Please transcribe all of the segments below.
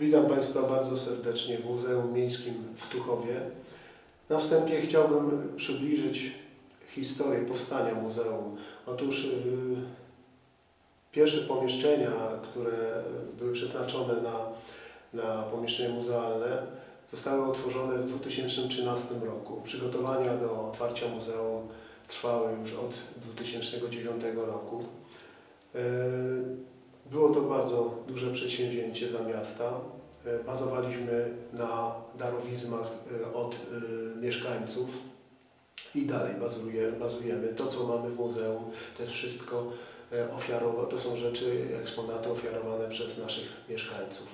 Witam Państwa bardzo serdecznie w Muzeum Miejskim w Tuchowie. Na wstępie chciałbym przybliżyć historię powstania muzeum. Otóż yy, pierwsze pomieszczenia, które były przeznaczone na, na pomieszczenia muzealne, zostały otworzone w 2013 roku. Przygotowania do otwarcia muzeum trwały już od 2009 roku. Yy, Było to bardzo duże przedsięwzięcie dla miasta. Yy, Bazowaliśmy na darowizmach yy, od yy, mieszkańców i dalej bazuje, bazujemy. To, co mamy w muzeum, to jest wszystko ofiarowa, to są rzeczy, eksponaty ofiarowane przez naszych mieszkańców.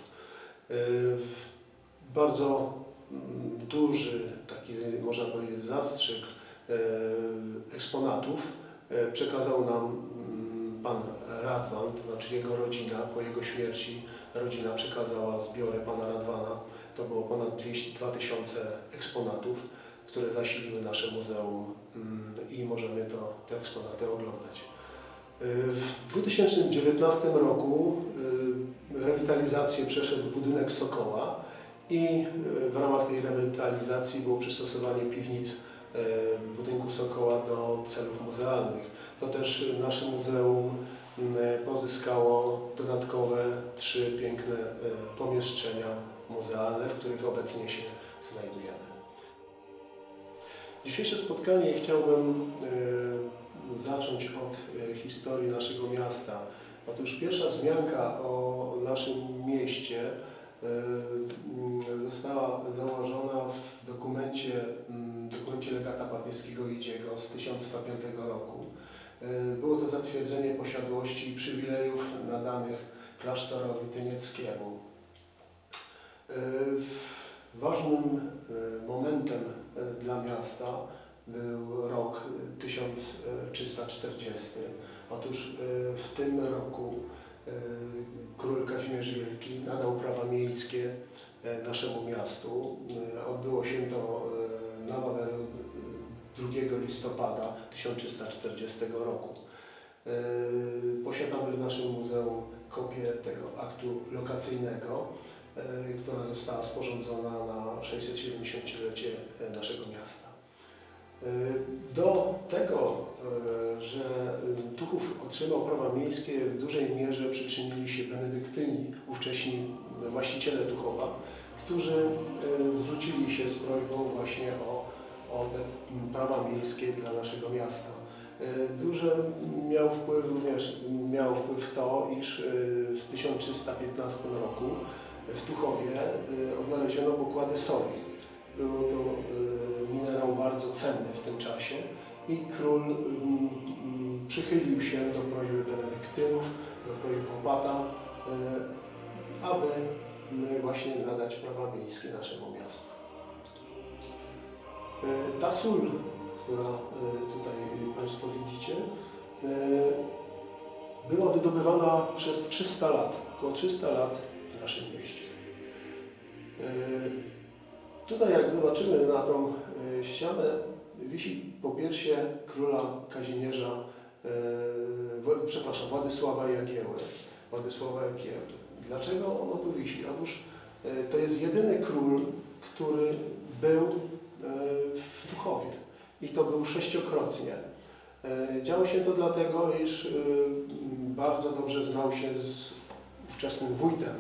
Bardzo mm, duży, taki można powiedzieć zastrzyk eksponatów przekazał nam mm, pan Radwan, to znaczy jego rodzina, po jego śmierci rodzina przekazała zbiorę pana Radwana. To było ponad 200, 2000 eksponatów, które zasiliły nasze muzeum mm, i możemy to, te eksponaty oglądać. Yy, W 2019 roku yy, rewitalizację przeszedł budynek Sokoła i yy, w ramach tej rewitalizacji było przystosowanie piwnic budynku Sokoła do celów muzealnych. To też nasze muzeum pozyskało dodatkowe trzy piękne y, pomieszczenia muzealne, w których obecnie się znajdujemy. Dzisiejsze spotkanie chciałbym y, zacząć od y, historii naszego miasta. Otóż pierwsza wzmianka o naszym mieście została założona w dokumencie, mm, dokumencie legata papieskiego Idziego z 1105 roku. Y, Było to zatwierdzenie posiadłości i przywilejów nadanych klasztorowi tynieckiemu. Y, Ważnym momentem dla miasta był rok 1340. Otóż w tym roku król Kazimierz Wielki nadał prawa miejskie y, naszemu miastu. Y, Odbyło się to na Wawelu y, 2 listopada 1340 roku. Posiadamy w naszym muzeum kopię tego aktu lokacyjnego, która została sporządzona na 670-lecie naszego miasta. Y, Do tego, y, że Tuchów otrzymał prawa miejskie, w dużej mierze przyczynili się benedyktyni, ówcześni właściciele Tuchowa, którzy zwrócili się z prośbą właśnie o, o te prawa miejskie dla naszego miasta. Duży miał wpływ również miał wpływ to, iż w 1315 roku w Tuchowie odnaleziono pokłady soli. Było to bardzo cenny w tym czasie i król mm, mm, przychylił się do prośby benedyktynów, do prośby popata, y, aby y, właśnie nadać prawa miejskie naszemu miastu. Y, Ta sól, która y, tutaj Państwo widzicie, była wydobywana przez 300 lat, około 300 lat w naszym mieście. Tutaj jak zobaczymy na tą y, ścianę wisi popiersie króla Kazimierza, Wo- przepraszam, Władysława Jagieły. Władysława Jagieły. Dlaczego ono tu wisi? Otóż y, to jest jedyny król, który był y, w Tuchowie i to był sześciokrotnie. Y, Działo się to dlatego, iż bardzo dobrze znał się z ówczesnym wójtem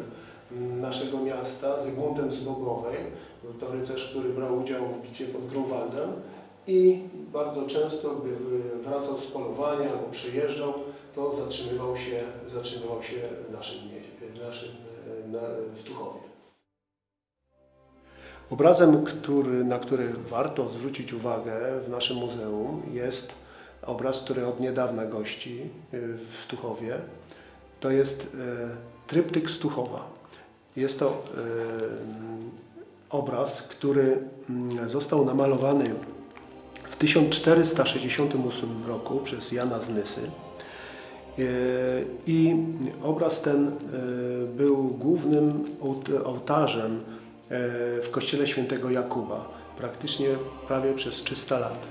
naszego miasta, Zygmuntem z Bogowej. Był to rycerz, który brał udział w bitwie pod Grunwaldem i bardzo często, gdy wracał z polowania albo przyjeżdżał, to zatrzymywał się, zatrzymywał się w naszym, naszym y, na, w Tuchowie. Obrazem, który, na który warto zwrócić uwagę w naszym muzeum jest obraz, który od niedawna gości y, w Tuchowie. To jest y, tryptyk z Tuchowa. Jest to y, obraz, który mm, został namalowany w 1468 roku przez Jana z Nysy. Y, I obraz ten y, był głównym ołt- ołtarzem w kościele świętego Jakuba, praktycznie prawie przez 300 lat.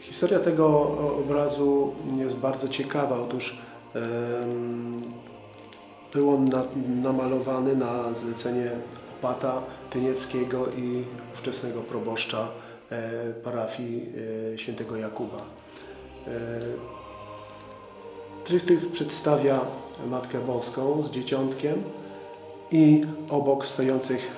Historia tego obrazu jest bardzo ciekawa. Otóż Był on na, namalowany na zlecenie opata Tynieckiego i ówczesnego proboszcza e, parafii e, świętego Jakuba. E, przedstawia Matkę Boską z dzieciątkiem i obok stojących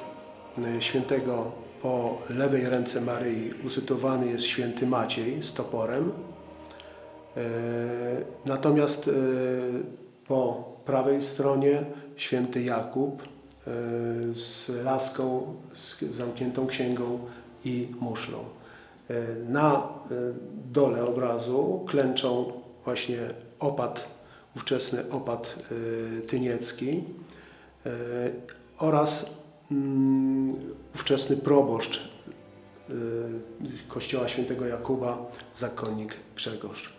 e, świętego po lewej ręce Maryi usytuowany jest święty Maciej z toporem. E, Natomiast e, po prawej stronie święty Jakub e, z laską, z zamkniętą księgą i muszlą. E, Na e, dole obrazu klęczą właśnie opat, ówczesny opat tyniecki oraz mm, ówczesny proboszcz kościoła świętego Jakuba, zakonnik Grzegorz.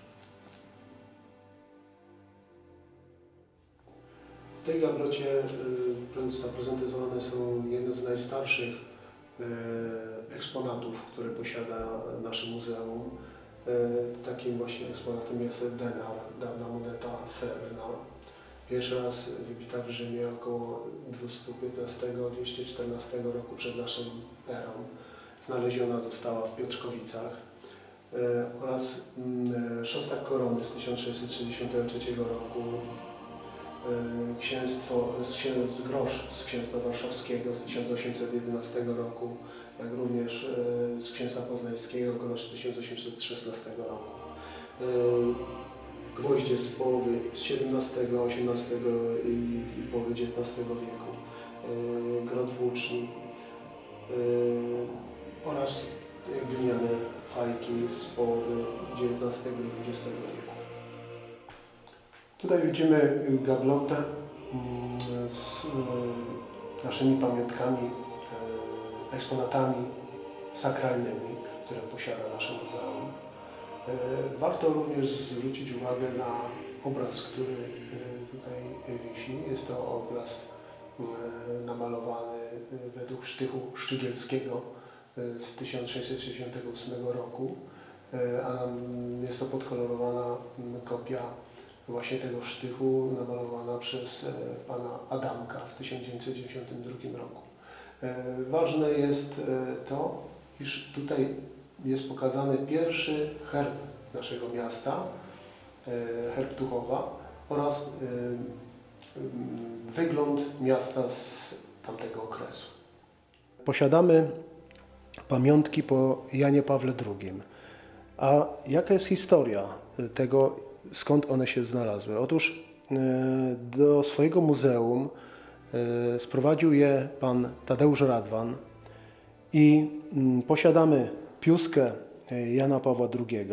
Tej gablocie y, zaprezentowane są jedne z najstarszych y, eksponatów, które posiada nasze muzeum. Y, Takim właśnie eksponatem jest denar, dawna moneta srebrna. Pierwszy raz wybita w Rzymie około 215-214 roku przed naszą erą. Znaleziona została w Piotrkowicach oraz mm, szostak korony z 1663 roku księstwo, z, księ- z grosz z księstwa warszawskiego z 1811 roku, jak również y, z księstwa poznańskiego grosz z 1816 roku. Y, Gwoździe z połowy z XVII, XVIII i, i połowy XIX wieku, y, grot włóczni y, oraz gliniane fajki z połowy XIX i XX wieku. Tutaj widzimy gablotę mm, z e, naszymi pamiątkami, e, eksponatami sakralnymi, które posiada nasze muzeum. E, Warto również zwrócić uwagę na obraz, który tutaj wisi. Jest to obraz namalowany według sztychu Szczygielskiego z 1668 roku, a jest to podkolorowana m, kopia właśnie tego sztychu namalowana przez e, pana Adamka w 1992 roku. E, Ważne jest e, to, iż tutaj jest pokazany pierwszy herb naszego miasta, herb Tuchowa oraz wygląd miasta z tamtego okresu. Posiadamy pamiątki po Janie Pawle II. A jaka jest historia tego, skąd one się znalazły? Otóż y, do swojego muzeum y, sprowadził je pan Tadeusz Radwan i mm, posiadamy piuskę y, Jana Pawła II,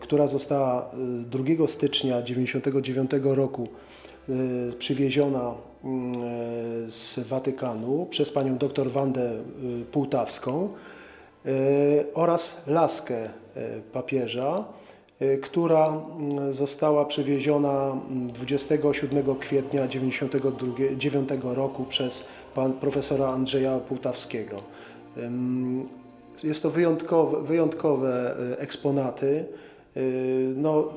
która została y, 2 stycznia 1999 roku przywieziona mm, z Watykanu przez panią dr Wandę Półtawską y, oraz laskę papieża, która mm, została przywieziona mm, 27 kwietnia 1999 roku przez pan profesora Andrzeja Półtawskiego. Ym, Jest to wyjątkowe, wyjątkowe y, eksponaty. Y, No,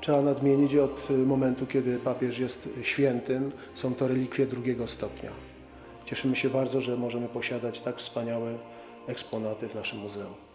trzeba nadmienić od y, momentu, kiedy papież jest świętym, są to relikwie drugiego stopnia. Cieszymy się bardzo, że możemy posiadać tak wspaniałe eksponaty w naszym muzeum.